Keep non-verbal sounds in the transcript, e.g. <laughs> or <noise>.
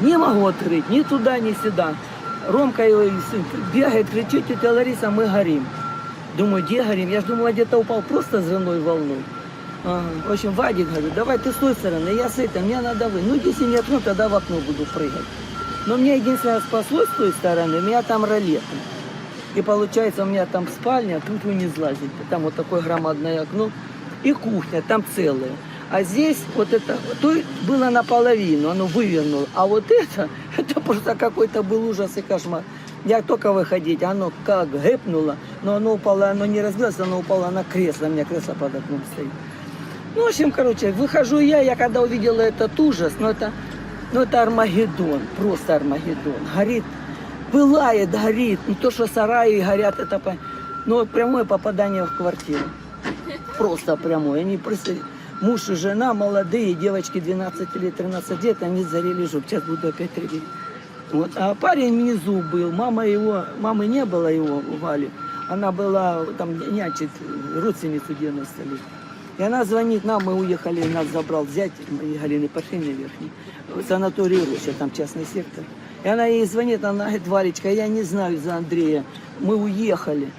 Не могу открыть ни туда, ни сюда. Ромка его сын бегает, кричит, тетя Лариса, мы горим. Думаю, где горим? Я же думала, где-то упал просто взрывной волной. Ага. В общем, Вадик говорит, давай ты с той стороны, я с этой, мне надо вы. Ну, если не окно, тогда в окно буду прыгать. Но мне единственное спасло с той стороны, у меня там ролеты. И получается, у меня там спальня, тут вы не слазите. Там вот такое громадное окно. И кухня, там целая. А здесь вот это, то было наполовину, оно вывернуло. А вот это, <laughs> это просто какой-то был ужас и кошмар. Я только выходить, оно как гэпнуло, но оно упало, оно не разбилось, оно упало на кресло, у меня кресло под окном стоит. Ну, в общем, короче, выхожу я, я когда увидела этот ужас, ну это, ну это Армагеддон, просто Армагеддон. Горит, пылает, горит. Не то, что сараи горят, это, ну, прямое попадание в квартиру. Просто прямое. Они просто, муж и жена, молодые, девочки 12 лет, 13 лет, они зарели жопу. Сейчас буду опять реветь. Вот. А парень внизу был, мама его, мамы не было его, у Вали. Она была там нянчит родственницу 90 лет. И она звонит нам, мы уехали, нас забрал зять моей Галины Парфиной верхней, в санаторий Роща, там частный сектор. И она ей звонит, она говорит, Валечка, я не знаю за Андрея, мы уехали.